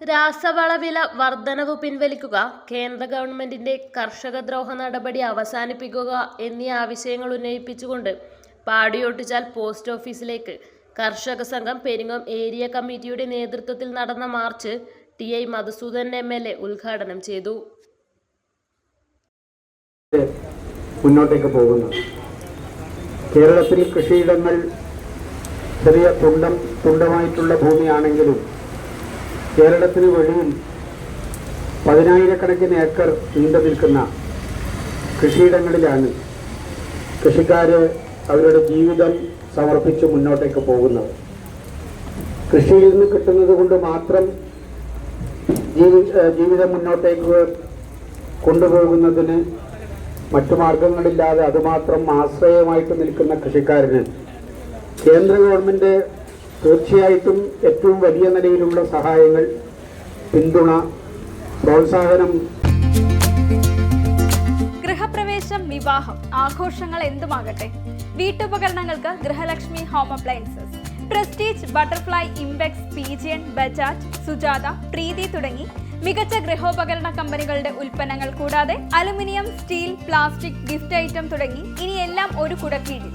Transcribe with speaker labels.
Speaker 1: രാസവളവില വർധനവ് പിൻവലിക്കുക കേന്ദ്ര ഗവൺമെന്റിന്റെ കർഷകദ്രോഹ നടപടി അവസാനിപ്പിക്കുക എന്നീ ആവശ്യങ്ങൾ ഉന്നയിപ്പിച്ചുകൊണ്ട് പാടിയൊട്ടിച്ചാൽ പോസ്റ്റ് ഓഫീസിലേക്ക് കർഷക സംഘം പെരിങ്ങോം ഏരിയ കമ്മിറ്റിയുടെ നേതൃത്വത്തിൽ നടന്ന march T I Madhusudan M L A ഉദ്ഘാടനം ചെയ്തു.
Speaker 2: മുന്നോട്ടേക്ക് പോകുന്നു. കേരളത്തിൽ കൃഷിയിടങ്ങൾ ചെറിയ തുണ്ടം തുണ്ടമായിട്ടുള്ള ഭൂമിയാണെങ്കിലും കേരളത്തിന് വെളിയിൽ പതിനായിരക്കണക്കിന് ഏക്കർ നീണ്ടു നിൽക്കുന്ന കൃഷിയിടങ്ങളിലാണ് കൃഷിക്കാർ അവരുടെ ജീവിതം സമർപ്പിച്ച് മുന്നോട്ടേക്ക് പോകുന്നത്. കൃഷിയിൽ നിന്ന് കിട്ടുന്നത് കൊണ്ട് മാത്രം ജീവി ജീവിതം മുന്നോട്ടേക്ക് കൊണ്ടുപോകുന്നതിന് മറ്റു മാർഗങ്ങളില്ലാതെ അതുമാത്രം ആശ്രയമായിട്ട് നിൽക്കുന്ന കൃഷിക്കാരന് കേന്ദ്ര ഗവൺമെന്റ് തീർച്ചയായിട്ടും ഏറ്റവും വലിയ നിലയിലുള്ള സഹായങ്ങൾ പിന്തുണ പ്രോത്സാഹനം.
Speaker 3: ഗൃഹപ്രവേശം വിവാഹം ആഘോഷങ്ങൾ എന്തുമാകട്ടെ? വീട്ടുപകരണങ്ങൾക്ക് Grihalakshmi home appliances Prestige Butterfly Imbex Pigeon Bajaj Sujata Preethi തുടങ്ങി മികച്ച ഗൃഹോപകരണ കമ്പനികളുടെ ഉൽപ്പന്നങ്ങൾ കൂടാതെ aluminium steel plastic gift item തുടങ്ങി ഇനിയെല്ലാം ഒരു കുടക്കീഴിൽ.